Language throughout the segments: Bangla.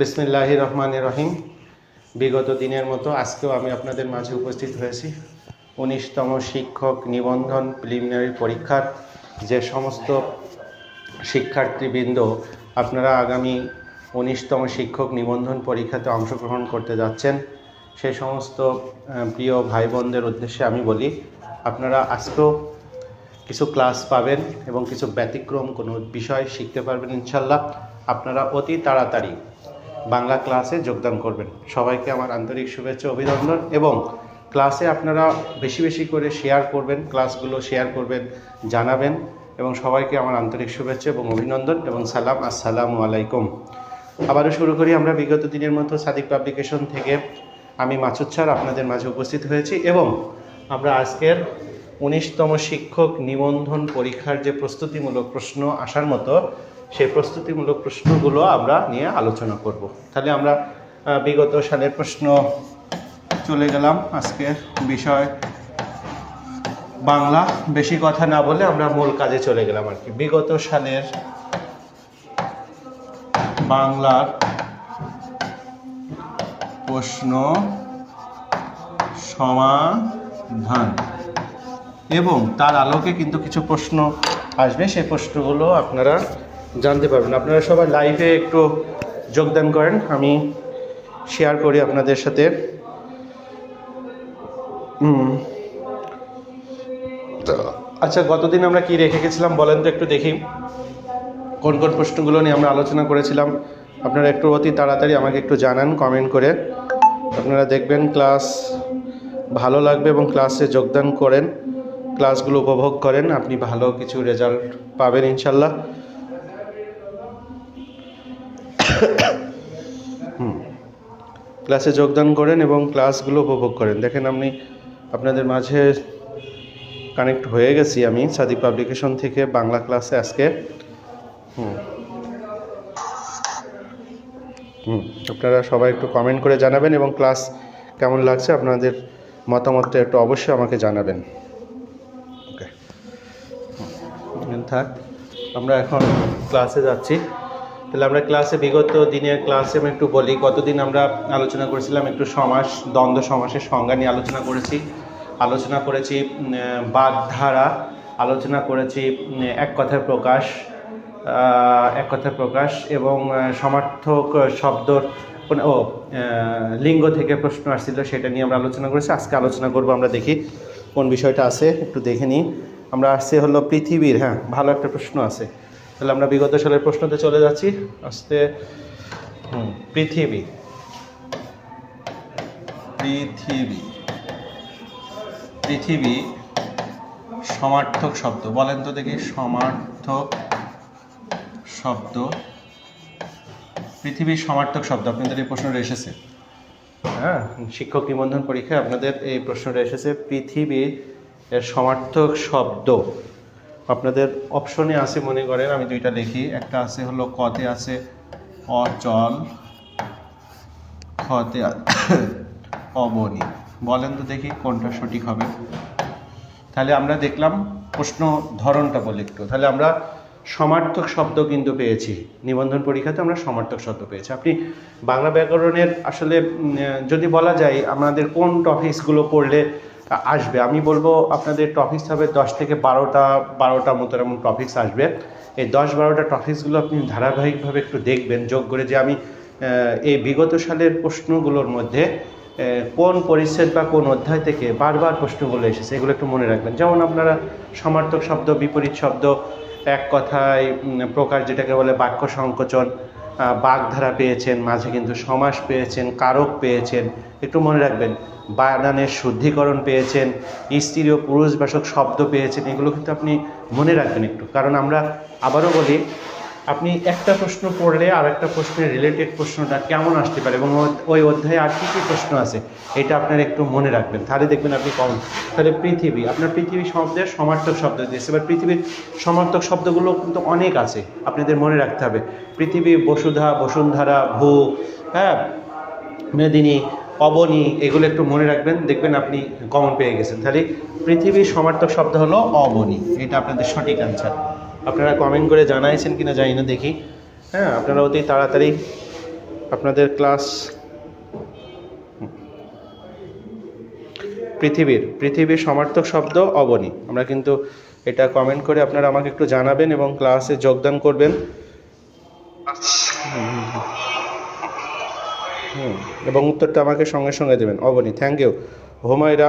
বিসমিল্লাহ রহমান রহিম বিগত দিনের মতো আজকেও আমি আপনাদের মাঝে উপস্থিত হয়েছি। উনিশতম শিক্ষক নিবন্ধন প্রিলিমিনারি পরীক্ষার যে সমস্ত শিক্ষার্থীবৃন্দ আপনারা আগামী উনিশতম শিক্ষক নিবন্ধন পরীক্ষাতে অংশগ্রহণ করতে যাচ্ছেন সেই সমস্ত প্রিয় ভাই বোনদের উদ্দেশ্যে আমি বলি, আপনারা আজকেও কিছু ক্লাস পাবেন এবং কিছু ব্যতিক্রম কোনো বিষয় শিখতে পারবেন ইনশাল্লাহ। আপনারা অতি তাড়াতাড়ি বাংলা ক্লাসে যোগদান করবেন। সবাইকে আমার আন্তরিক শুভেচ্ছা, অভিনন্দন এবং ক্লাসে আপনারা বেশি বেশি করে শেয়ার করবেন, ক্লাসগুলো শেয়ার করবেন, জানাবেন এবং সবাইকে আমার আন্তরিক শুভেচ্ছা এবং অভিনন্দন এবং সালাম, আসসালামু আলাইকুম। আবারও শুরু করি আমরা বিগত দিনের মতো সাদিক পাবলিকেশন থেকে। আমি মাসুদ স্যার আপনাদের মাঝে উপস্থিত হয়েছি এবং আমরা আজকের উনিশতম শিক্ষক নিবন্ধন পরীক্ষার যে প্রস্তুতিমূলক প্রশ্ন আসার মতো সেই প্রস্তুতিমূলক প্রশ্নগুলো আমরা নিয়ে আলোচনা করব। তাহলে আমরা বিগত সালের প্রশ্ন চলে গেলাম। আজকের বিষয় বাংলা। বেশি কথা না বলে আমরা মূল কাজে চলে গেলাম আর কি। বিগত সালের বাংলার প্রশ্ন সমাধান। এবং তার আলোকে কিন্তু কিছু প্রশ্ন আসবে। সেই প্রশ্নগুলো আপনারা জানতে পারবেন। আপনারা সবাই লাইভে একটু যোগদান করেন। আমি শেয়ার করি আপনাদের সাথে। আচ্ছা গতদিন আমরা কি রেখে গেছিলাম বলেন তো একটু দেখি। কোন কোন প্রশ্নগুলো নিয়ে আমরা আলোচনা করেছিলাম। আপনারা একটু অতি তাড়াতাড়ি আমাকে একটু জানান কমেন্ট করে। আপনারা দেখবেন ক্লাস ভালো লাগবে এবং ক্লাসে যোগদান করেন। ক্লাসগুলো উপভোগ করেন। আপনি ভালো কিছু রেজাল্ট পাবেন ইনশাল্লাহ। হুম। ক্লাসে যোগদান করেন এবং ক্লাসগুলো উপভোগ করেন। দেখেন আপনি, আপনাদের মাঝে কানেক্ট হয়ে গেছি আমি সাদিক পাবলিকেশন থেকে বাংলা ক্লাসে আজকে। হুম। হুম, আপনারা সবাই একটু কমেন্ট করে জানাবেন এবং ক্লাস কেমন লাগছে, আপনাদের মতামতটা একটু অবশ্যই আমাকে জানাবেন। ওকে থাক, আমরা এখন ক্লাসে যাচ্ছি। তাহলে আমরা ক্লাসে বিগত দিনের ক্লাসে আমি একটু বলি, কতদিন আমরা আলোচনা করেছিলাম, একটু সমাস, দ্বন্দ্ব সমাসের সংজ্ঞা নিয়ে আলোচনা করেছি। আলোচনা করেছি বাগধারা, আলোচনা করেছি এক কথার প্রকাশ এক কথার প্রকাশ এবং সমার্থক শব্দর কোন- ও লিঙ্গ থেকে প্রশ্ন আসছিল, সেটা নিয়ে আমরা আলোচনা করেছি। আজকে আলোচনা করব, আমরা দেখি কোন বিষয়টা আছে, একটু দেখে নিই। আমরা আসছে হলো পৃথিবীর হ্যাঁ ভালো একটা প্রশ্ন আছে। তাহলে আমরা বিগত সালের প্রশ্নতে চলে যাচ্ছি। আস্তে পৃথিবী। পৃথিবী। পৃথিবী সমার্থক শব্দ। বলেন তো দেখি সমার্থক শব্দ। পৃথিবীর সমার্থক শব্দ। আপনাদের এই প্রশ্নটা এসেছে। হ্যাঁ শিক্ষক নিবন্ধন পরীক্ষায় আপনাদের এই প্রশ্নটা এসেছে। পৃথিবীর এর সমার্থক শব্দ। আপনাদের অপশনে আছে মনে করেন, আমি দুইটা লিখি একটা আছে হলো কতে আছে, অচল খতে অবনী। বলেন তো দেখি কোনটা সঠিক হবে। তাহলে আমরা দেখলাম প্রশ্ন ধরনটা বলে একটু। তাহলে আমরা সমার্থক শব্দ কিন্তু পেয়েছি। নিবন্ধন পরীক্ষাতে আমরা সমার্থক শব্দ পেয়েছি। আপনি বাংলা ব্যাকরণের আসলে যদি বলা যায়, আমাদের কোন টপিকসগুলো পড়লে আসবে। আমি বলব আপনাদের টপিকস হবে দশ থেকে বারোটা বারোটা মতো এমন টপিক্স আসবে। এই দশ বারোটা টপিকসগুলো আপনি ধারাবাহিকভাবে একটু দেখবেন। যোগ করে যে আমি এই বিগত সালের প্রশ্নগুলোর মধ্যে কোন পরিচ্ছেদ বা কোন অধ্যায় থেকে বারবার প্রশ্নগুলো এসেছে এগুলো একটু মনে রাখবেন। যেমন আপনারা সমার্থক শব্দ বিপরীত শব্দ এক কথায় উম, প্রকার যেটাকে বলে বাক্য সংকোচন বাগধারা পেয়েছেন, মাঝে কিন্তু সমাস পেয়েছেন, কারক পেয়েছেন। একটু মনে রাখবেন বানানের শুদ্ধিকরণ পেয়েছেন, স্ত্রী ও পুরুষবাসক শব্দ পেয়েছেন, এগুলো কিন্তু আপনি মনে রাখবেন একটু। কারণ আমরা আবারও বলি আপনি একটা প্রশ্ন পড়লে আর একটা প্রশ্নের রিলেটেড প্রশ্নটা কেমন আসতে পারে? এবং ওই অধ্যায়ে আর কী কী প্রশ্ন আছে? এটা আপনার একটু মনে রাখবেন। তাহলে দেখবেন আপনি কম। তাহলে পৃথিবী, আপনার পৃথিবী শব্দের সমার্থক শব্দ দিয়েছে। এবার পৃথিবীর সমার্থক শব্দগুলো কিন্তু অনেক আছে। আপনাদের মনে রাখতে হবে। পৃথিবী, বসুধা, বসুন্ধরা, ভূ হ্যাঁ? মেদিনী, অবনী, এগুলো একটু মনে রাখবেন। দেখবেন আপনি কমন পেয়ে গেছেন। তাহলে পৃথিবীর সমার্থক শব্দ হলো অবনী। এটা আপনাদের সঠিক অ্যান্সার আপনারা কমেন্ট করে জানাইছেন কিনা জানি না, দেখি। হ্যাঁ আপনারা অতি তাড়াতাড়ি আপনাদের ক্লাস পৃথিবীর পৃথিবীর সমার্থক শব্দ অবনী। আমরা কিন্তু এটা কমেন্ট করে আপনারা আমাকে একটু জানাবেন এবং ক্লাসে যোগদান করবেন। এবং উত্তরটা আমাকে সঙ্গে সঙ্গে দেবেন। অবনী থ্যাংক ইউ হুমায়রা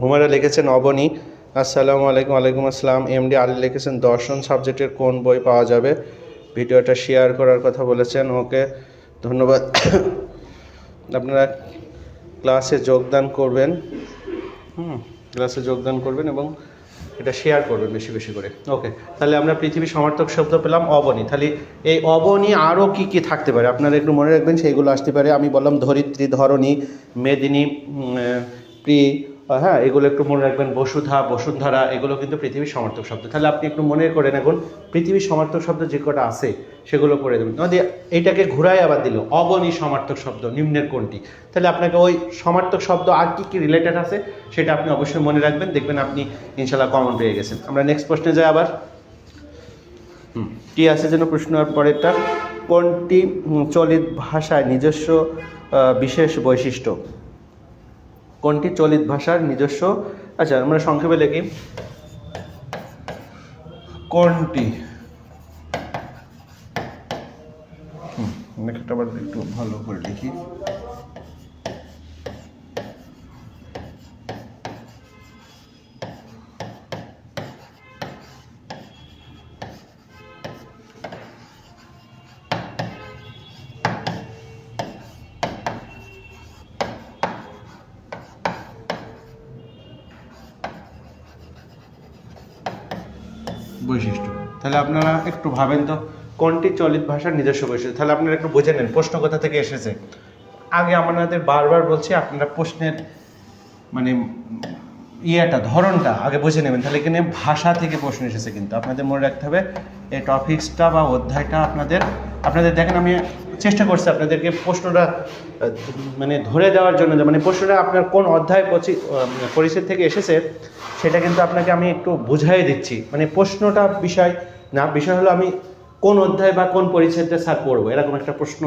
হুমায়রা লিখেছেন, অবনী আসসালামু আলাইকুম, ওয়ালাইকুম আসসালাম। এমডি আলী লিখেছেন, দর্শন সাবজেক্টের কোন বই পাওয়া যাবে? ভিডিওটা শেয়ার করার কথা বলেছেন, ওকে। ধন্যবাদ। আপনারা ক্লাসে যোগদান করবেন। হুম, ক্লাসে যোগদান করবেন এবং এটা শেয়ার করবেন বেশি বেশি করে। ওকে, তাহলে আমরা পৃথিবী সমার্থক শব্দ পেলাম, অবনী। তাহলে এই অবনী আরও কি কি থাকতে পারে? আপনারা একটু মনে রাখবেন, সেইগুলো আসতে পারে। আমি বললাম ধরিত্রী, ধরণী, মেদিনী প্রি হ্যাঁ এগুলো একটু মনে রাখবেন বসুধা বসুন্ধরা এগুলো কিন্তু পৃথিবীর সমার্থক শব্দ। তাহলে আপনি একটু মনে করে রাখুন পৃথিবীর সমার্থক শব্দ যে কটা আছে সেগুলো করে দেবেন। আমাদের এইটাকে ঘুরাই আবার দিল অবনী সমার্থক শব্দ নিম্নের কোনটি? তাহলে আপনাকে ওই সমার্থক শব্দ আর কি কি রিলেটেড আছে সেটা আপনি অবশ্যই মনে রাখবেন দেখবেন আপনি ইনশাল্লাহ কমন পেয়ে গেছেন। আমরা নেক্সট প্রশ্নে যাই আবার। হুম, কি আছে যেন প্রশ্ন পরেরটা? কোনটি চলিত ভাষায় নিজস্ব বিশেষ বৈশিষ্ট্য? কোনটি চলিত ভাষার নিজস্ব? আচ্ছা আমরা সংক্ষেপে লেখি। কোনটি? লেখাটা একটু ভালো করে লিখি। বৈশিষ্ট্য। তাহলে আপনারা একটু ভাবেন তো, কোনটি চলিত ভাষার নিজস্ব বৈশিষ্ট্য? তাহলে আপনারা একটু বুঝে নেন, প্রশ্ন কোথা থেকে এসেছে? আগে আমাদের বারবার বলছি, আপনারা প্রশ্নের মানে ইয়েটা, ধরনটা আগে বুঝে নেবেন। তাহলে এখানে ভাষা থেকে প্রশ্ন এসেছে কিন্তু। আপনাদের মনে রাখতে হবে, এই টপিক্সটা বা অধ্যায়টা আপনাদের আপনাদের দেখেন আমি চেষ্টা করছি আপনাদেরকে প্রশ্নটা মানে ধরে দেওয়ার জন্য মানে প্রশ্নটা আপনার কোন অধ্যায় আহ, থেকে এসেছে সেটা কিন্তু আপনাকে আমি একটু বুঝাই দিচ্ছি। মানে প্রশ্নটা বিষয় না বিষয় হলো আমি কোন অধ্যায় বা কোন পরিচ্ছেদটা স্যার পড়ব এরকম একটা প্রশ্ন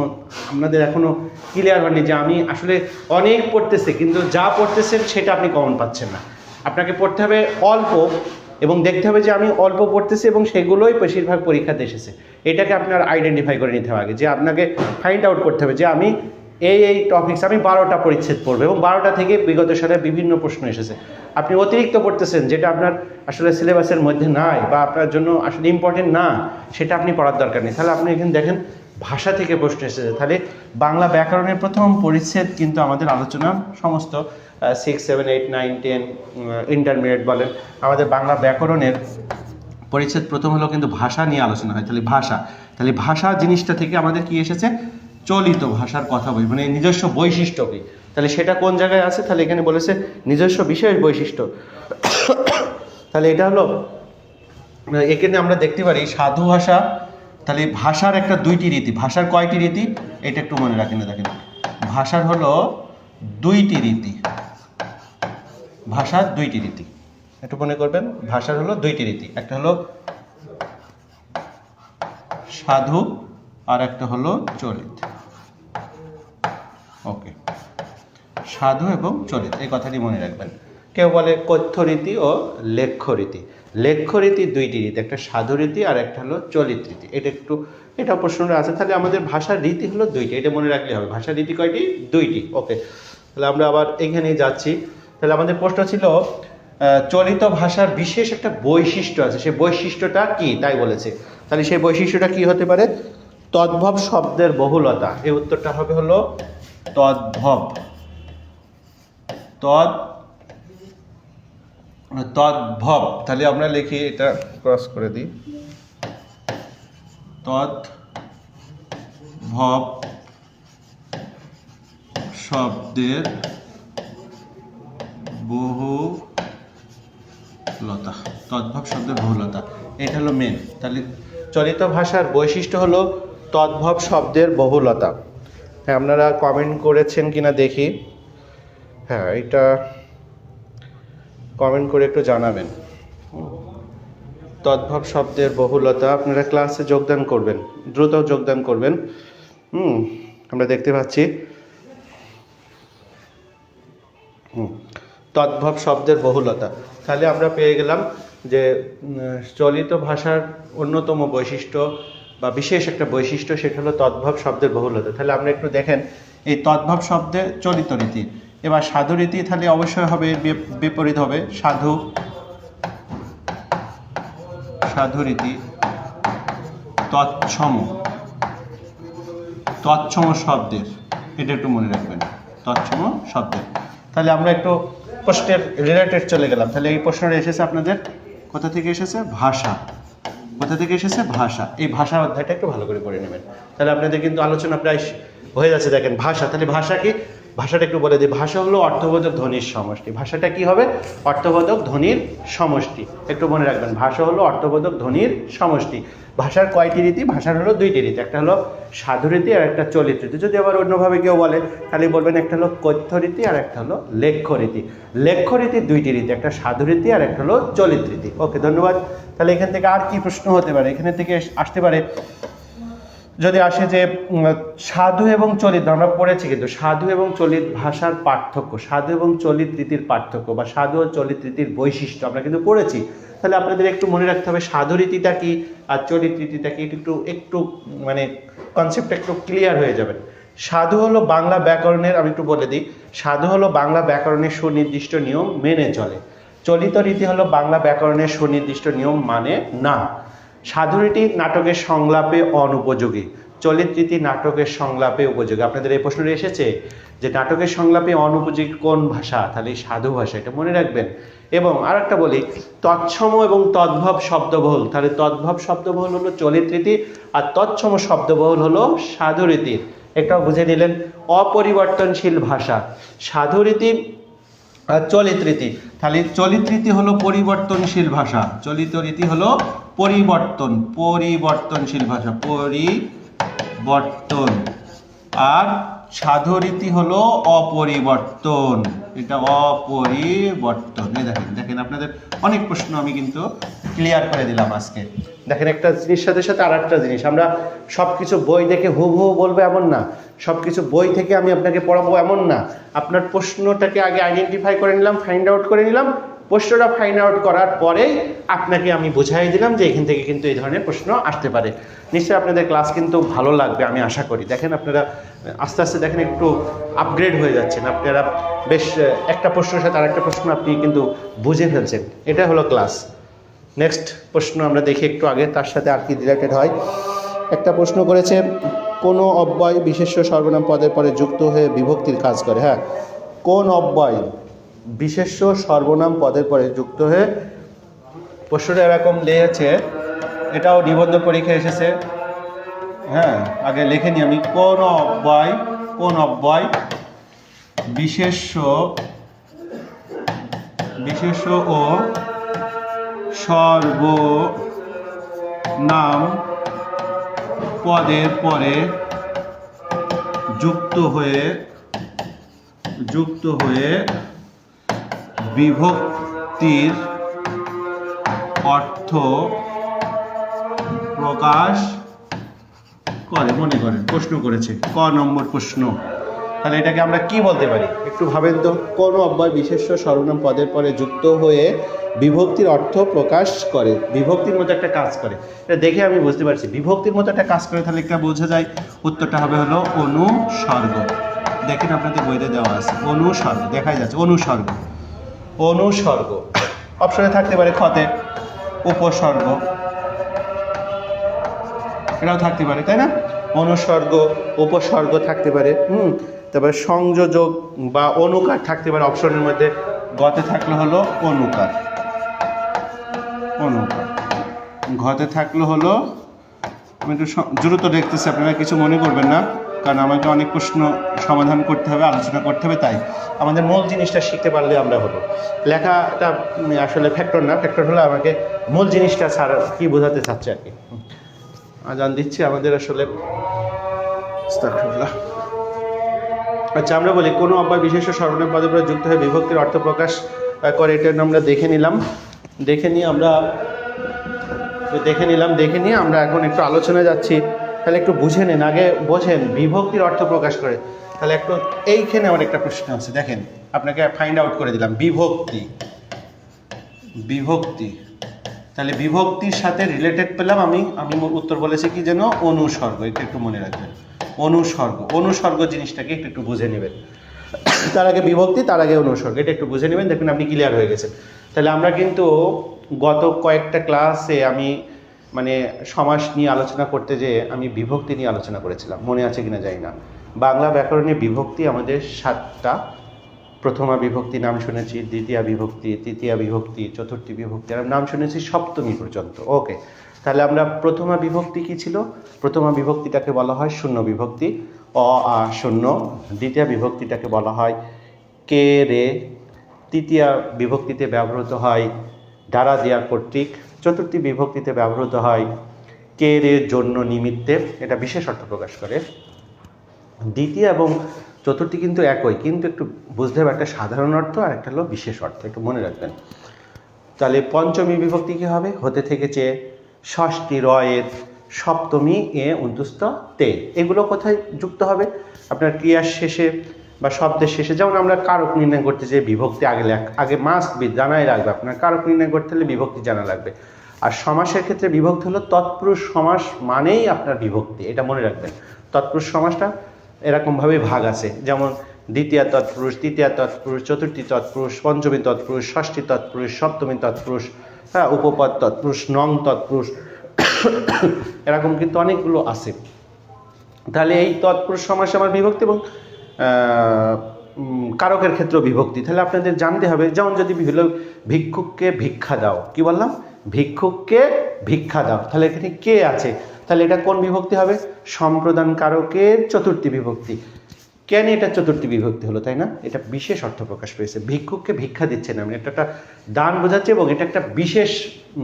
আপনাদের এখনও ক্লিয়ার হয়নি যে আমি আসলে অনেক পড়তেছি কিন্তু যা পড়তেছেন সেটা আপনি কমন পাচ্ছেন না। আপনাকে পড়তে হবে অল্প এবং দেখতে হবে যে আমি অল্প পড়তেছি এবং সেগুলোই বেশিরভাগ পরীক্ষাতে এসেছে। এটাকে আপনার আইডেন্টিফাই করে নিতে হবে যে আপনাকে ফাইন্ড আউট করতে হবে যে আমি এই এই টপিক্স আমি বারোটা পরিচ্ছেদ পড়ব এবং বারোটা থেকে বিগত সালে বিভিন্ন প্রশ্ন এসেছে। আপনি অতিরিক্ত পড়তেছেন, যেটা আপনার আসলে সিলেবাসের মধ্যে নাই বা আপনার জন্য আসলে ইম্পর্টেন্ট না, সেটা আপনি পড়ার দরকার নেই। তাহলে আপনি এখানে দেখেন, ভাষা থেকে প্রশ্ন এসেছে। তাহলে বাংলা ব্যাকরণের প্রথম পরিচ্ছেদ কিন্তু আমাদের আলোচনা সমস্ত six seven eight nine ten intermediate বলেন, আমাদের বাংলা ব্যাকরণের পরিচ্ছেদ প্রথম হলো কিন্তু ভাষা নিয়ে আলোচনা হয়, তাহলে ভাষা। তাহলে ভাষা জিনিসটা থেকে আমাদের কি এসেছে? চলিত ভাষার কথা বলি মানে নিজস্ব বৈশিষ্ট্য কি? তাহলে সেটা কোন জায়গায় আছে? তাহলে এখানে বলেছে নিজস্ব বিশেষ বৈশিষ্ট্য। তাহলে এটা হলো এখানে আমরা দেখতে পারি সাধু ভাষা, তাহলে ভাষার একটা দুইটি রীতি। ভাষার কয়টি রীতি? এটা একটু মনে রাখেন দেখেন। ভাষার হলো দুইটি রীতি। ভাষার দুইটি রীতি। একটু মনে করবেন, ভাষার হলো দুইটি রীতি। একটা হলো সাধু, আর একটা হলো চলিত ওকে সাধু এবং চলিত এই কথাটি মনে রাখবেন। কেউ বলে কথ্য রীতি ও লেখ্য রীতি। লেখ্য রীতি দুইটি রীতি, একটা সাধু রীতি আর একটা হলো চলিত রীতি। এটা একটু, এটা প্রশ্নটা আছে, তাহলে আমাদের ভাষার রীতি হলো দুইটি, এটা মনে রাখলে হবে। ভাষার রীতি কয়টি? দুইটি। ওকে তাহলে আমরা আবার এখানেই যাচ্ছি। তাহলে আমাদের প্রশ্ন ছিল চলিত ভাষার বিশেষ একটা বৈশিষ্ট্য আছে। সেই বৈশিষ্ট্যটা কি? তাই বলেছে। তাহলে সেই বৈশিষ্ট্যটা কি হতে পারে? তদ্ভব শব্দের বহুলতা। এই উত্তরটা হবে হলো তদ্ভব। তদ তদ্ভব। তাহলে আমরা লিখি, এটা ক্রস করে দিই। তদ্ভব শব্দের বহুলতা তদ্ভব শব্দের বহুলতা, এটা হলো মেন তাহলে চলিত ভাষার বৈশিষ্ট্য হলো তদ্ভব শব্দের বহুলতা। হ্যাঁ আপনারা কমেন্ট করেছেন কিনা দেখি। হ্যাঁ এটা কমেন্ট করে একটু জানাবেন। তদ্ভব শব্দের বহুলতা, আপনারা ক্লাসে যোগদান করবেন দ্রুত যোগদান করবেন। হুম, আমরা দেখতে পাচ্ছি। হুম তদ্ভব শব্দের বহুলতা। তাহলে আমরা পেয়ে গেলাম যে চলিত ভাষার অন্যতম বৈশিষ্ট্য বা বিশেষ একটা বৈশিষ্ট্য সেটা হলো তদ্ভব শব্দের বহুলতা। তাহলে আমরা একটু দেখেন এই তদ্ভব শব্দে চলিত রীতি। এবার সাধু রীতি তাহলে অবশ্যই হবে বিপরীত হবে। সাধু সাধু রীতি তৎসম। তৎসম শব্দের, এটা একটু মনে রাখবেন। তৎসম শব্দের। তাহলে আমরা একটু প্রশ্নের রিলেটেড চলে গেলাম। তাহলে এই প্রশ্নটা এসেছে আপনাদের কোথা থেকে এসেছে? ভাষা। কোথা থেকে এসেছে? ভাষা। এই ভাষা অধ্যায়টা একটু ভালো করে পড়ে নেবেন। তাহলে আপনাদের কিন্তু আলোচনা প্রায় হয়ে যাচ্ছে। দেখেন, ভাষা। তাহলে ভাষা কি? ভাষাটা একটু বলে দিই। ভাষা হলো অর্থবোধক ধ্বনির সমষ্টি। ভাষাটা কি হবে? অর্থবোধক ধ্বনির সমষ্টি। একটু মনে রাখবেন, ভাষা হলো অর্থবোধক ধ্বনির সমষ্টি। ভাষার কয়টি রীতি? ভাষার হলো দুইটি রীতি। একটা হলো সাধু রীতি আর একটা চলিত রীতি। যদি আবার অন্যভাবে কেউ বলে, তাহলে বলবেন একটা হলো কথ্য রীতি আর একটা হলো লেখ্য রীতি। লেখ্য রীতি দুইটি রীতি, একটা সাধু রীতি আর একটা হলো চলিত রীতি। ওকে, ধন্যবাদ। তাহলে এখান থেকে আর কি প্রশ্ন হতে পারে? এখানে থেকে আসতে পারে যদি আসে যে সাধু এবং চলিত, আমরা পড়েছি কিন্তু সাধু এবং চলিত ভাষার পার্থক্য, সাধু এবং চলিত রীতির পার্থক্য বা সাধু ও চলিত রীতির বৈশিষ্ট্য আমরা কিন্তু পড়েছি। তাহলে আপনাদের একটু মনে রাখতে হবে, সাধু রীতিটা কি আর চলিত রীতিটা কি? একটু একটু মানে কনসেপ্ট একটু ক্লিয়ার হয়ে যাবে। সাধু হলো বাংলা ব্যাকরণের, আমি একটু বলে দিই, সাধু হলো বাংলা ব্যাকরণের সুনির্দিষ্ট নিয়ম মেনে চলে। চলিত রীতি হলো বাংলা ব্যাকরণের সুনির্দিষ্ট নিয়ম মানে না। সাধুরীতি নাটকের সংলাপে অনুপযোগী চলিত রীতি নাটকের সংলাপে উপযোগী। আপনাদের এই প্রশ্নটা এসেছে যে নাটকের সংলাপে অনুপযোগী কোন ভাষা? তাহলে সাধু ভাষা, এটা মনে রাখবেন। এবং আর একটা বলি, তৎসম এবং তদ্ভব শব্দবহুল। তাহলে তদ্ভব শব্দবহুল হলো চলিত রীতি আর তৎসম শব্দবহুল হলো সাধু রীতির একটাও বুঝে নিলেন, অপরিবর্তনশীল ভাষা। সাধুরীতি আর চলিত রীতি তাহলে চলিত রীতি হলো পরিবর্তনশীল ভাষা চলিত রীতি হলো পরিবর্তন, পরিবর্তনশীল ভাষা, পরিবর্তন। আর সাধু রীতি হলো অপরিবর্তন, এটা অপরিবর্তন। এই দেখেন দেখেন আপনাদের অনেক প্রশ্ন আমি কিন্তু ক্লিয়ার করে দিলাম আজকে। দেখেন একটা জিনিস, সাথে সাথে আর একটা জিনিস, আমরা সব কিছু বই দেখে হু হু বলব এমন না। সব কিছু বই থেকে আমি আপনাকে পড়াবো এমন না। আপনার প্রশ্নটাকে আগে আইডেন্টিফাই করে নিলাম ফাইন্ড আউট করে নিলাম প্রশ্নটা ফাইন্ড আউট করার পরেই আপনাকে আমি বুঝাই দিলাম যে এখান থেকে কিন্তু এই ধরনের প্রশ্ন আসতে পারে। নিশ্চয়ই আপনাদের ক্লাস কিন্তু ভালো লাগবে, আমি আশা করি। দেখেন আপনারা, আস্তে আস্তে দেখেন একটু আপগ্রেড হয়ে যাচ্ছেন। আপনারা বেশ, একটা প্রশ্নের সাথে আরেকটা প্রশ্ন আপনি কিন্তু বুঝে ফেলছেন। এটা হলো ক্লাস নেক্সট প্রশ্ন আমরা দেখি একটু আগে, তার সাথে আর কি রিলেটেড হয়। একটা প্রশ্ন করেছে, কোনো অব্যয় বিশেষ্য সর্বনাম পদের পরে যুক্ত হয়ে বিভক্তির কাজ করে? হ্যাঁ কোন অব্যয় বিশেষ্য সর্বনাম পদের পরে যুক্ত হয়ে প্রশ্নটা এরকম লিখেছে, এটাও নিবন্ধ পরীক্ষা এসেছে। হ্যাঁ আগে লিখে নিই আমি। কোন অব্যয় কোন অব্যয় বিশেষ্য বিশেষ্য ও সর্বনাম পদের পরে যুক্ত হয়ে যুক্ত হয়ে বিভক্তির অর্থ প্রকাশ করে, মনে করেন, প্রশ্ন করেছে। ক নম্বর প্রশ্ন। তাহলে এটাকে আমরা কি বলতে পারি? একটু ভাবেন তো কোন অব্যয় বিশেষ্য সর্বনাম পদের পরে যুক্ত হয়ে বিভক্তির অর্থ প্রকাশ করে, বিভক্তির মতো একটা কাজ করে। এটা দেখে আমি বুঝতে পারছি, বিভক্তির মতো একটা কাজ করে তাহলে একটা বোঝা যায়। উত্তরটা হবে হলো অনুসর্গ। দেখেন আপনাদের বইতে দেওয়া আছে, অনুসর্গ, দেখাই যাচ্ছে, অনুসর্গ। অনুসর্গ। অপশনে থাকতে পারে খতে উপসর্গ। এটাও থাকতে পারে, তাই না? অনুসর্গ, উপসর্গ থাকতে পারে, হুম? তারপরে সংযোজক বা অনুকার থাকতে পারে অপশনের মধ্যে। গতে থাকলে হলো অনুকার। অনুকার। ঘতে থাকলে হলো, আমি একটু দ্রুত দেখতেছি, আপনারা কিছু মনে করবেন না। কারণ আমাকে অনেক প্রশ্ন সমাধান করতে হবে, আলোচনা করতে হবে, তাই আমাদের মূল জিনিসটা শিখতে পারলে আমরা হলো লেখাটা আসলে ফ্যাক্টর না ফ্যাক্টর হলো আমাকে মূল জিনিসটা ছাড়া কি বোঝাতে চাচ্ছে আর কি। আজান দিচ্ছি, আমাদের আসলে আচ্ছা আমরা বলি, কোনো অব্যয় বিশেষ সর্বনাম পদে পরে যুক্ত হয়ে বিভক্তির অর্থ প্রকাশ করে, এটা আমরা দেখে নিলাম। দেখে নিয়ে আমরা, দেখে নিলাম, দেখে নিয়ে আমরা এখন একটু আলোচনায় যাচ্ছি। তাহলে একটু বুঝে নেন, আগে বোঝেন, বিভক্তির অর্থ প্রকাশ করে। তাহলে একটু এইখানে আমার একটা প্রশ্ন আছে, দেখেন, আপনাকে ফাইন্ড আউট করে দিলাম, বিভক্তি। বিভক্তি। তাহলে বিভক্তির সাথে রিলেটেড পেলাম আমি আমি উত্তর বলেছি কি যেন? অনুসর্গ, এটা একটু মনে রাখবেন। অনুসর্গ অনুসর্গ জিনিসটাকে একটু একটু বুঝে নেবেন। তার আগে বিভক্তি, তার আগে অনুসর্গ, এটা একটু বুঝে নেবেন দেখবেন আপনি ক্লিয়ার হয়ে গেছেন তাহলে আমরা কিন্তু গত কয়েকটা ক্লাসে আমি সমাস নিয়ে আলোচনা করতে যেয়ে আমি বিভক্তি নিয়ে আলোচনা করেছিলাম, মনে আছে কিনা জানি না। বাংলা ব্যাকরণে বিভক্তি আমাদের সাতটা। প্রথমা বিভক্তি, নাম শুনেছি, দ্বিতীয় বিভক্তি, তৃতীয় বিভক্তি, চতুর্থী বিভক্তি, আর নাম শুনেছি সপ্তমী পর্যন্ত। ওকে, তাহলে আমরা প্রথমা বিভক্তি কি ছিল? প্রথমা বিভক্তিটাকে বলা হয় শূন্য বিভক্তি, অ, আ, শূন্য। দ্বিতীয় বিভক্তিটাকে বলা হয় কে, রে। তৃতীয় বিভক্তিতে ব্যবহৃত হয় দ্বারা দেয়া কর্তৃক। চতুর্থী বিভক্তিতে ব্যবহৃত হয় কে রে জন্য নিমিত্তে। এটা বিশেষ অর্থ প্রকাশ করে। দ্বিতীয় এবং চতুর্থী কিন্তু একই, কিন্তু একটু বুঝতে হবে, একটা সাধারণ অর্থ আর একটা হলো বিশেষ অর্থ, একটু মনে রাখবেন। তাহলে পঞ্চমী বিভক্তি কী হবে? হতে থেকেছে ষষ্ঠী রয়ের সপ্তমী এ উন্তুস্ত তে। এগুলো কোথায় যুক্ত হবে? আপনার ক্রিয়ার শেষে বা শব্দের শেষে, যেমন আমরা কারক নির্ণয় করতে যে বিভক্তি, আগে আগে মাস্ট বি জানাই রাখবে আপনার। কারক নির্ণয় করতে হলে বিভক্তি জানা লাগবে। আর সমাসের ক্ষেত্রে বিভক্তি হলো তৎপুরুষ সমাস মানেই আপনার বিভক্তি, এটা মনে রাখবেন। তৎপুরুষ সমাসটা এরকমভাবে ভাগ আছে, যেমন দ্বিতীয় তৎপুরুষ, তৃতীয় তৎপুরুষ, চতুর্থী তৎপুরুষ, পঞ্চমী তৎপুরুষ, ষষ্ঠী তৎপুরুষ, সপ্তমী তৎপুরুষ হ্যাঁ উপপদ তৎপুরুষ, নং তৎপুরুষ, এরকম কিন্তু অনেকগুলো আছে। তাহলে এই তৎপুরুষ সমাস আমার বিভক্তি এবং কারকের ক্ষেত্রেও বিভক্তি। তাহলে আপনাদের জানতে হবে, যেমন যদি হলো ভিক্ষুককে ভিক্ষা দাও, কি বললাম? ভিক্ষুককে ভিক্ষা দাও। তাহলে এখানে কে আছে? তাহলে এটা কোন বিভক্তি হবে? সম্প্রদান কারকের চতুর্থী বিভক্তি। কেন এটা চতুর্থী বিভক্তি হলো, তাই না? এটা বিশেষ অর্থ প্রকাশ পেয়েছে। ভিক্ষুককে ভিক্ষা দিচ্ছে না মানে এটা একটা দান বোঝাচ্ছে এবং এটা একটা বিশেষ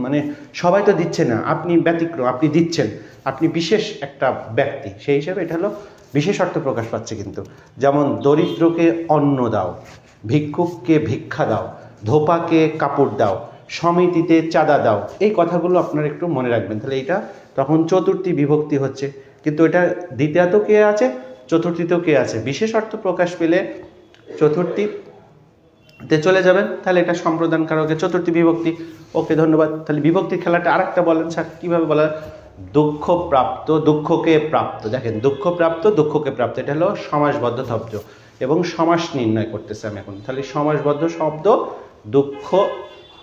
মানে সবাই তো দিচ্ছে না। আপনি ব্যতিক্রম, আপনি দিচ্ছেন, আপনি বিশেষ একটা ব্যক্তি। সেই হিসাবে এটা হলো বিশেষ অর্থ প্রকাশ পাচ্ছে কিন্তু। যেমন, দরিদ্রকে অন্ন দাও, ভিক্ষুককে ভিক্ষা দাও, ধোপাকে কাপড় দাও, সমিতিতে চাঁদা দাও, এই কথাগুলো আপনারা একটু মনে রাখবেন। তাহলে এটা তখন চতুর্থী বিভক্তি হচ্ছে। কিন্তু এটা দ্বিতীয়ত কে আছে? চতুর্থীতেও কে আছে? বিশেষ অর্থ প্রকাশ পেলে চতুর্থীতে চলে যাবেন। তাহলে এটা সম্প্রদান কারকে চতুর্থী বিভক্তি। ওকে, ধন্যবাদ। তাহলে বিভক্তির খেলাটা আরেকটা বলেন স্যার, কীভাবে বলা হয়? দুঃখ প্রাপ্ত দুঃখকে প্রাপ্ত। দেখেন দুঃখ প্রাপ্ত দুঃখকে প্রাপ্ত, এটা হলো সমাসবদ্ধ শব্দ এবং সমাস নির্ণয় করতেছে আমি এখন। তাহলে সমাসবদ্ধ শব্দ দুঃখ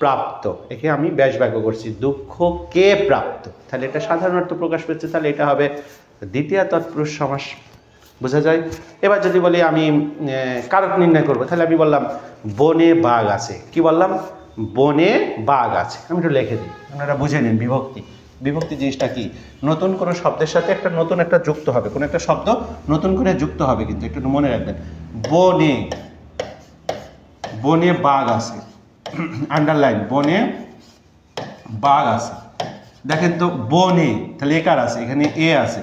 প্রাপ্ত একে আমি ব্যাস বাক্য করছি দুঃখ কে প্রাপ্ত। তাহলে এটা সাধারণ অর্থ প্রকাশ পেয়েছে, তাহলে এটা হবে দ্বিতীয় তৎপুরুষ সমাস। বোঝা যায়? এবার যদি বলি আমি কারক নির্ণয় করব, তাহলে আমি বললাম, বনে বাঘ আছে। কি বললাম? বনে বাঘ আছে। আমি একটু লিখে দিই, আপনারা বুঝে নিন বিভক্তি। বিভক্তি জিনিসটা কি? নতুন কোনো শব্দের সাথে একটা নতুন একটা যুক্ত হবে। কোনো একটা শব্দ নতুন করে যুক্ত হবে কিন্তু, একটু মনে রাখবেন। বনে বনে বাঘ আছে। আন্ডারলাইন বনে বাঘ আছে। দেখেন তো, বনে, তাহলে একার আছে? এখানে এ আছে।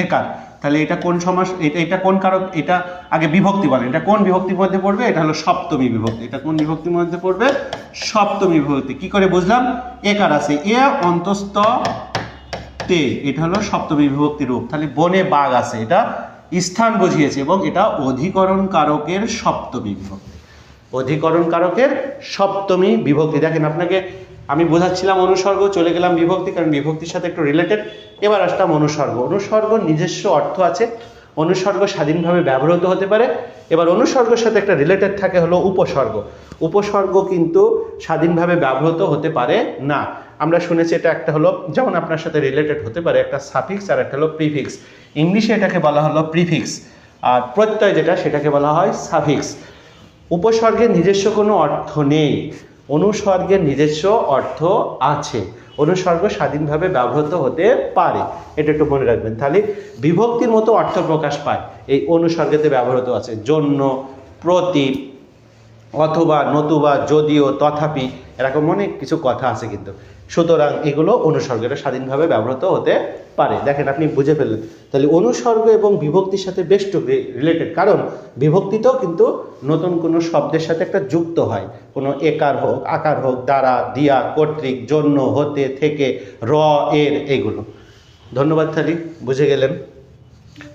একার তাহলে এটা কোন সমাস, এটা এটা কোন কারক, এটা আগে বিভক্তি বলেন। এটা কোন বিভক্তির মধ্যে পড়বে? এটা হলো সপ্তমী বিভক্তি। এটা কোন বিভক্তির মধ্যে পড়বে? সপ্তমী বিভক্তি। কি করে বুঝলাম? একার আছে এ, অন্তস্থ, তে। এটা হলো সপ্তমী বিভক্তি রূপ। তাহলে বনে বাঘ আছে। এটা স্থান বুঝিয়েছে এবং এটা অধিকরণ কারকের সপ্তমী বিভক্তি। অধিকরণ কারকের সপ্তমী বিভক্তি। দেখেন আপনাকে আমি বোঝাচ্ছিলাম অনুসর্গ, চলে গেলাম বিভক্তি, কারণ বিভক্তির সাথে একটু রিলেটেড এবার আসলাম অনুসর্গ। অনুসর্গ নিজস্ব অর্থ আছে। অনুসর্গ স্বাধীনভাবে ব্যবহৃত হতে পারে। এবার অনুসর্গের সাথে একটা রিলেটেড থাকে হলো উপসর্গ। উপসর্গ কিন্তু স্বাধীনভাবে ব্যবহৃত হতে পারে না। আমরা শুনেছি এটা একটা হলো, যেমন আপনার সাথে রিলেটেড হতে পারে, একটা সাফিক্স আর একটা হলো প্রিফিক্স ইংলিশে এটাকে বলা হলো প্রিফিক্স আর প্রত্যয় যেটা, সেটাকে বলা হয় সাফিক্স উপসর্গের নিজস্ব কোনো অর্থ নেই। অনুসর্গের নিজস্ব অর্থ আছে। অনুসর্গ স্বাধীনভাবে ব্যবহৃত হতে পারে। এটা একটু মনে রাখবেন। তাহলে বিভক্তির মতো অর্থ প্রকাশ পায়। এই অনুসর্গেতে ব্যবহৃত আছে জন্য প্রতি অথবা নতুবা যদিও, তথাপি, এরকম অনেক কিছু কথা আছে কিন্তু। সুতরাং এগুলো অনুসর্গের স্বাধীনভাবে ব্যবহৃত হতে পারে। দেখেন, আপনি বুঝে ফেললেন। তাহলে অনুসর্গ এবং বিভক্তির সাথে বেশ রিলেটেড কারণ বিভক্তিতেও কিন্তু নতুন কোনো শব্দের সাথে একটা যুক্ত হয়। কোনো একার হোক, আকার হোক, দ্বারা, দিয়া, কর্তৃক, জন্য, হতে, থেকে, র, এর এগুলো। ধন্যবাদ থালি বুঝে গেলেন?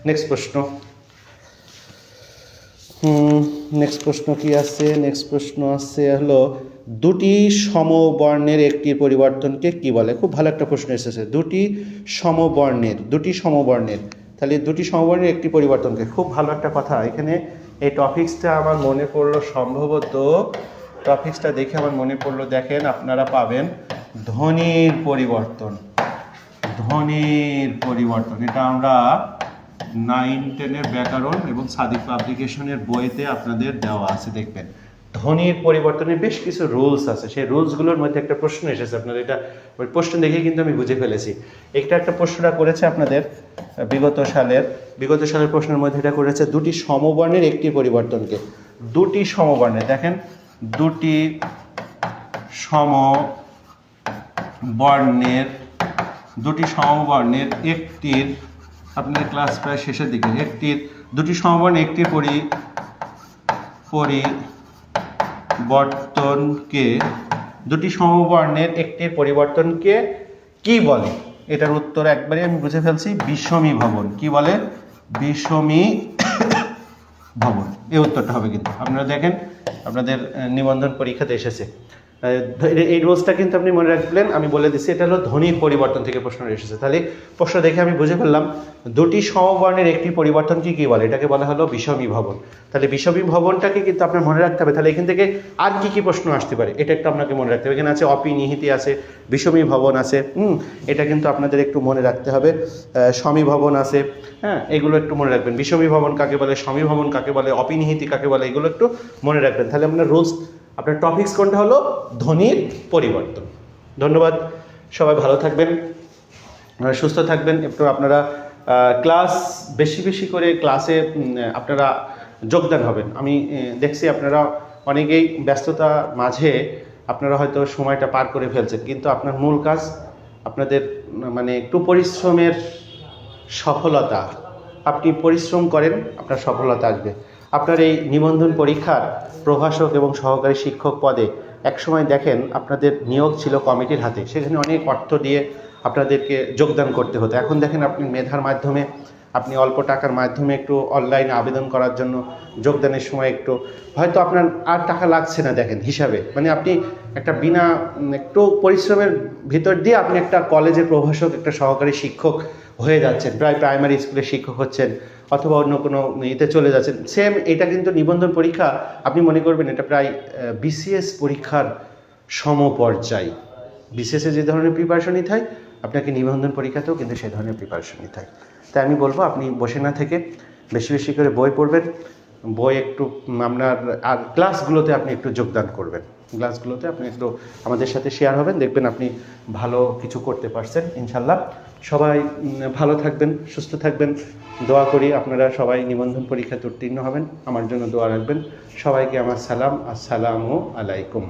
নেক্সট প্রশ্ন। হুম নেক্সট প্রশ্ন কি আছে? নেক্সট প্রশ্ন আছে হলো, দুটি সমবর্ণের একটি পরিবর্তনকে কি বলে? খুব ভালো একটা প্রশ্ন এসেছে। দুটি সমবর্ণের দুটি সমবর্ণের, তাহলে দুটি সমবর্ণের একটি পরিবর্তনকে। খুব ভালো একটা কথা। এখানে এই টপিক্সটা আমার মনে পড়ল সম্ভবত, টপিক্সটা দেখে আমার মনে পড়ল, দেখেন আপনারা পাবেন, ধ্বনির পরিবর্তন। ধ্বনির পরিবর্তন। এটা আমরা নাইন টেনের ব্যাকরণ এবং সাদিক পাবলিকেশনের বইতে আপনাদের দেওয়া আছে, দেখবেন। ধ্বনির পরিবর্তনের বেশ কিছু রুলস আছে। সেই রুলসগুলোর মধ্যে একটা প্রশ্ন এসেছে আপনাদের। এটা ওই প্রশ্ন দেখে কিন্তু আমি বুঝে ফেলেছি। একটা একটা প্রশ্নটা করেছে আপনাদের বিগত সালের বিগত সালের প্রশ্নের মধ্যে এটা করেছে, দুটি সমবর্ণের একটি পরিবর্তনকে। দুটি সমবর্ণের, দেখেন, দুটি সম বর্ণের দুটি সমবর্ণের একটির আপনার ক্লাস প্রায় শেষের দিকে। একটির দুটি সমবর্ণ, একটি পরি পরিবর্তনকে দুটি সমবর্ণের একটির পরিবর্তনকে কি বলে? এটার উত্তর একবারে আমি বুঝে ফেলছি, বিষমী ভবন। কি বলে? বিষমী ভবন। এই উত্তরটা হবে কিন্তু। আপনারা দেখেন, আপনাদের নিবন্ধন পরীক্ষাতে এসেছে। এই- রোজটা কিন্তু আপনি মনে রাখবেন আমি বলে দিচ্ছি, এটা হলো ধ্বনির পরিবর্তন থেকে প্রশ্ন এসেছে। তাহলে প্রশ্ন দেখে আমি বুঝে ফেললাম, দুটি সমবর্ণের একটি পরিবর্তনকে কি বলে? এটাকে বলা হলো বিষমী ভবন তাহলে বিষমী ভবনটাকে কিন্তু আপনার মনে রাখতে হবে। তাহলে এখান থেকে আর কি কি প্রশ্ন আসতে পারে? এটা একটু আপনাকে মনে রাখতে হবে। এখানে আছে অপিনিহিতি আছে বিষমী ভবন আছে, হুম, এটা কিন্তু আপনাদের একটু মনে রাখতে হবে। সমী ভবন আছে হ্যাঁ এগুলো একটু মনে রাখবেন। বিষমী ভবন কাকে বলে? সমী ভবন কাকে বলে? অপিনিহিতি কাকে বলে? এগুলো একটু মনে রাখবেন। তাহলে আপনার রুলস আপনার টপিকস কোনটা হলো? ধ্বনির পরিবর্তন। ধন্যবাদ, সবাই ভালো থাকবেন। সুস্থ থাকবেন। একটু আপনারা ক্লাস বেশি বেশি করে ক্লাসে আপনারা যোগদান হবেন। আমি দেখছি আপনারা অনেকেই ব্যস্ততা মাঝে আপনারা হয়তো সময়টা পার করে ফেলছেন। কিন্তু আপনার মূল কাজ আপনাদের মানে একটু পরিশ্রমের সফলতা। আপনি পরিশ্রম করেন, আপনার সফলতা আসবে। আপনার এই নিবন্ধন পরীক্ষার প্রভাষক এবং সহকারী শিক্ষক পদে একসময় দেখেন আপনাদের নিয়োগ ছিল কমিটির হাতে। সেখানে অনেক অর্থ দিয়ে আপনাদেরকে যোগদান করতে হতো। এখন দেখেন আপনি মেধার মাধ্যমে, আপনি অল্প টাকার মাধ্যমে একটু অনলাইনে আবেদন করার জন্য যোগদানের সময় একটু, হয়তো আপনার আর টাকা লাগছে না দেখেন হিসাবে। মানে আপনি একটা বিনা, একটু পরিশ্রমের ভিতর দিয়ে আপনি একটা কলেজের প্রভাষক, একটা সহকারী শিক্ষক হয়ে যাচ্ছেন, প্রায় প্রাইমারি স্কুলের শিক্ষক হচ্ছেন অথবা অন্য কোনো ইয়েতে চলে যাচ্ছেন। সেম এটা কিন্তু নিবন্ধন পরীক্ষা, আপনি মনে করবেন এটা প্রায় বিসিএস পরীক্ষার সমপর্যায়। বিসিএসে যে ধরনের প্রিপারেশন নিতে হয় আপনাকে নিবন্ধন পরীক্ষাতেও কিন্তু সেই ধরনের প্রিপারেশন নিতে হয় তাই আমি বলব, আপনি বসে না থেকে বেশি বেশি করে বই পড়বেন। বই একটু, আপনার, আর ক্লাসগুলোতে আপনি একটু যোগদান করবেন। ক্লাসগুলোতে আপনি একটু আমাদের সাথে শেয়ার হবেন, দেখবেন আপনি ভালো কিছু করতে পারছেন, ইনশাল্লাহ। সবাই ভালো থাকবেন, সুস্থ থাকবেন। দোয়া করি আপনারা সবাই নিবন্ধন পরীক্ষাতে উত্তীর্ণ হবেন। আমার জন্য দোয়া রাখবেন। সবাইকে আমার সালাম। আসসালামু আলাইকুম।